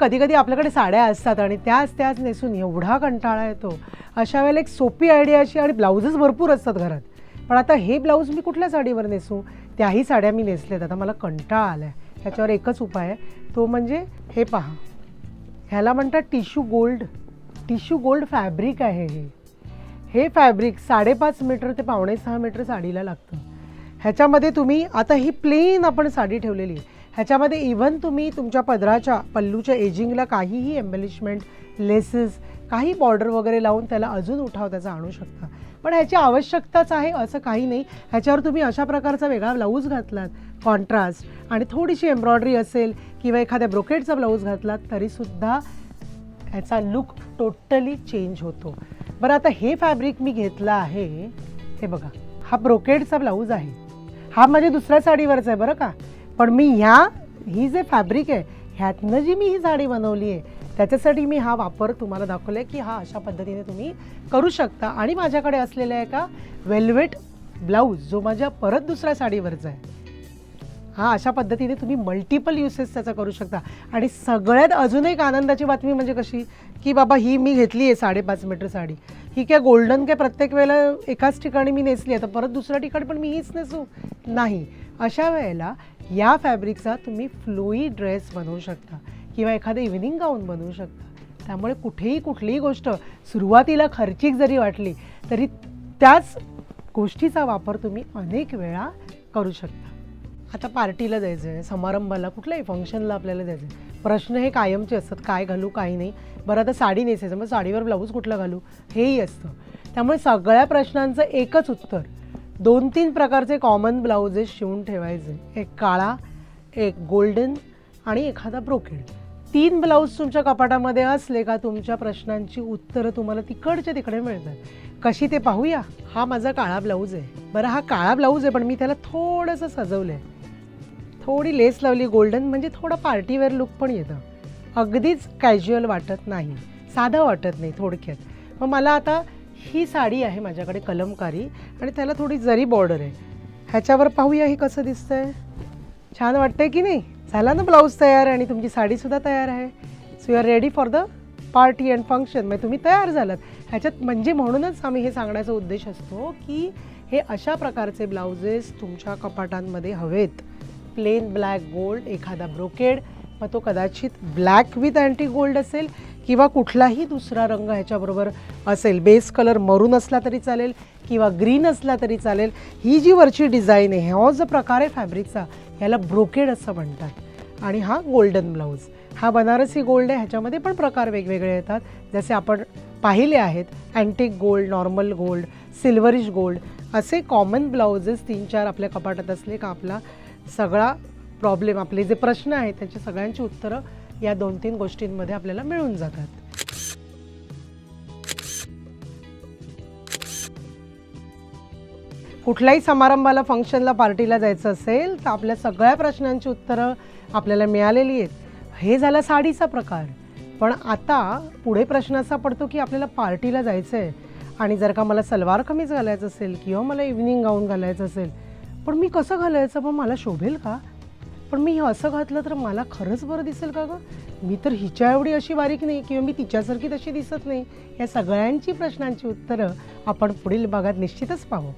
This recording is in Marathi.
कधी कधी आपल्याकडे साड्या असतात आणि त्याच त्याच नेसून एवढा कंटाळा येतो. अशा वेळेला एक सोपी आयडिया अशी आणि ब्लाऊजच भरपूर असतात घरात. पण आता हे ब्लाऊज मी कुठल्या साडीवर नेसू? त्याही साड्या मी नेसल्यात आता मला कंटाळा आला आहे ह्याच्यावर एकच उपाय आहे. तो म्हणजे हे पहा. ह्याला म्हणतात tissue gold tissue gold fabric आहे हे. हे फॅब्रिक साडेपाच मीटर ते पावणे सहा मीटर साडीला लागतं. ह्याच्यामध्ये तुम्ही आता ही प्लेन आपण साडी ठेवलेली आहे. ह्याच्यामध्ये इव्हन तुम्ही तुमच्या पदराच्या पल्लूच्या एजिंगला काहीही एम्बलिशमेंट लेसेस काही बॉर्डर वगैरे लावून त्याला अजून उठाव त्याचा आणू शकता. पण ह्याची आवश्यकताच आहे असं काही नाही. ह्याच्यावर तुम्ही अशा प्रकारचा वेगळा ब्लाऊज घातलात कॉन्ट्रास्ट आणि थोडीशी एम्ब्रॉयडरी असेल किंवा एखाद्या ब्रोकेटचा ब्लाऊज घातलात तरीसुद्धा ह्याचा लुक टोटली चेंज होतो. बरं आता हे फॅब्रिक मी घेतलं आहे हे बघा हा ब्रोकेडचा ब्लाऊज आहे. हा माझ्या दुसऱ्या साडीवरचा आहे बरं का? पण मी ह्या ही जे फॅब्रिक आहे ह्यातनं जी मी ही साडी बनवली आहे त्याच्यासाठी मी हा वापर तुम्हाला दाखवला आहे की हा अशा पद्धतीने तुम्ही करू शकता. आणि माझ्याकडे असलेला आहे का वेल्वेट ब्लाऊज जो माझ्या परत दुसऱ्या साडीवरचा आहे. हा अशा पद्धतीने तुम्ही मल्टिपल युसेस त्याचा करू शकता. आणि सगळ्यात अजून एक आनंदाची बातमी म्हणजे कशी की बाबा ही मी घेतली आहे साडेपाच मीटर साडी. ही काय गोल्डन काय प्रत्येक वेळेला एकाच ठिकाणी मी नेसली आहे तर परत दुसऱ्या ठिकाणी पण मी हीच नेसू? नाही. अशा वेळेला या फॅब्रिकचा तुम्ही फ्लोई ड्रेस बनवू शकता किंवा एखादं इव्हिनिंग गाऊन बनवू शकता. त्यामुळे कुठेही कुठलीही गोष्ट सुरुवातीला खर्चिक जरी वाटली तरी त्याच गोष्टीचा वापर तुम्ही अनेक वेळा करू शकता. आता पार्टीला जायचं आहे समारंभाला कुठल्याही फंक्शनला आपल्याला जायचं आहे प्रश्न हे कायमचे असतात काय घालू काही नाही. बरं आता साडी नेसायचं मग साडीवर ब्लाऊज कुठला घालू? हेही असतं. त्यामुळे सगळ्या प्रश्नांचं एकच उत्तर. दोन तीन प्रकारचे कॉमन ब्लाउजेस शिवून ठेवायचे. एक काळा एक गोल्डन आणि एखादा ब्रोकेड तीन ब्लाऊज तुमच्या कपाटामध्ये असले का तुमच्या प्रश्नांची उत्तरं तुम्हाला तिकडच्या तिकडे मिळतात. कशी ते पाहूया? हा माझा काळा ब्लाऊज आहे. बरं हा काळा ब्लाऊज आहे पण मी त्याला थोडंसं सजवलं आहे थोडी लेस लावली गोल्डन म्हणजे थोडं पार्टीवेअर लुक पण येतं. अगदीच कॅज्युअल वाटत नाही. साधं वाटत नाही थोडक्यात. मग मला आता ही साडी आहे माझ्याकडे कलमकारी आणि त्याला थोडी जरी बॉर्डर आहे. ह्याच्यावर पाहूया हे कसं दिसतं आहे छान वाटतंय की नाही? झाला ना ब्लाऊज तयार आणि तुमची साडीसुद्धा तयार आहे. So you are ready for the party and function म्हणजे तुम्ही तयार झालात. ह्याच्यात म्हणजे म्हणूनच आम्ही हे सांगण्याचा उद्देश असतो की हे अशा प्रकारचे ब्लाउजेस तुमच्या कपाटांमध्ये हवेत. प्लेन ब्लॅक गोल्ड एखादा ब्रोकेड मग तो कदाचित ब्लॅक विथ अँटी गोल्ड असेल किंवा कुठलाही दुसरा रंग ह्याच्याबरोबर असेल. बेस कलर मरून असला तरी चालेल किंवा ग्रीन असला तरी चालेल. ही जी वरची डिझाईन आहे हा जो प्रकार आहे फॅब्रिकचा ह्याला ब्रोकेड असं म्हणतात. आणि हा गोल्डन ब्लाऊज हा बनारसी गोल्ड आहे ह्याच्यामध्ये पण प्रकार वेगवेगळे येतात. जसे आपण पाहिले आहेत antique gold normal gold silverish gold असे कॉमन ब्लाउजेस तीन चार आपल्या कपाटात असले का आपला सगळा प्रॉब्लेम आपले जे प्रश्न आहेत त्याची सगळ्यांची उत्तरं या दोन तीन गोष्टींमध्ये आपल्याला मिळून जातात. कुठल्याही समारंभाला फंक्शनला पार्टीला जायचं असेल तर आपल्या सगळ्या प्रश्नांची उत्तरं आपल्याला मिळालेली आहेत. हे झाला साडीचा प्रकार. पण आता पुढे प्रश्न असा पडतो की आपल्याला पार्टीला जायचं आहे आणि जर का मला सलवार कमीज घालायचं असेल किंवा मला इव्हिनिंग गाऊन घालायचं असेल पण मी कसं घालायचं? मग मला शोभेल का? पण मी हे असं घातलं तर मला खरंच बरं दिसेल का गं? मी तर हिच्या एवढी अशी बारीक नाही किंवा मी तिच्यासारखी तशी दिसत नाही. या सगळ्यांची प्रश्नांची उत्तरं आपण पुढील भागात निश्चितच पाहू.